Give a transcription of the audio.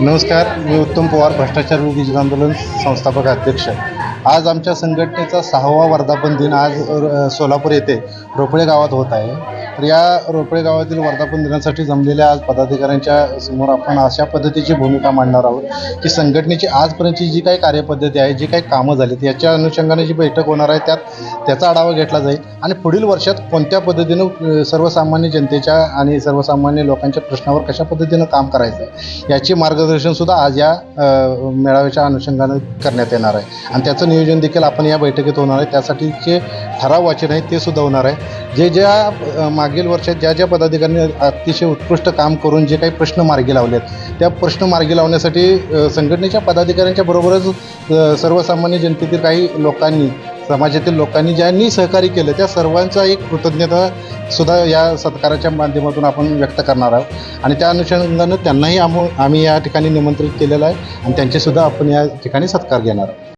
नमस्कार मी उत्तम पवार भ्रष्टाचार विरोधी आंदोलन संस्थापक अध्यक्ष. आज आमच्या संघटनेचा सहावा वर्धापन दिन आज सोलापूर येथे रोपळे गावात होत आहे. तर या रोपळे गावातील वर्धापन दिनासाठी जमलेल्या आज पदाधिकाऱ्यांच्या समोर आपण अशा पद्धतीची भूमिका मांडणार आहोत की संघटनेची आजपर्यंतची जी काही कार्यपद्धती आहे जी काही कामं झालीत याच्या अनुषंगाने जी बैठक होणार आहे त्यात त्याचा आढावा घेतला जाईल. आणि पुढील वर्षात कोणत्या पद्धतीनं सर्वसामान्य जनतेच्या आणि सर्वसामान्य लोकांच्या प्रश्नावर कशा पद्धतीनं काम करायचं आहे याची मार्गदर्शनसुद्धा आज या मेळाव्याच्या अनुषंगाने करण्यात येणार आहे. आणि त्याचं नियोजन देखील आपण या बैठकीत होणार आहे. त्यासाठीचे ठराव वाचन आहे ते सुद्धा होणार आहे. जे ज्या मागील वर्षात ज्या ज्या पदाधिकाऱ्यांनी अतिशय उत्कृष्ट काम करून जे काही प्रश्न मार्गी लावलेत त्या प्रश्न मार्गी लावण्यासाठी संघटनेच्या पदाधिकाऱ्यांच्या बरोबरच सर्वसामान्य जनतेतील काही लोकांनी समाजातील लोकांनी ज्यांनी सहकार्य केलं त्या सर्वांचा एक कृतज्ञता सुद्धा या सत्काराच्या माध्यमातून आपण व्यक्त करणार आहोत. आणि त्या अनुषंगानं त्यांनाही आम आम्ही या ठिकाणी निमंत्रित केलेलं आहे आणि त्यांचेसुद्धा आपण या ठिकाणी सत्कार घेणार आहोत.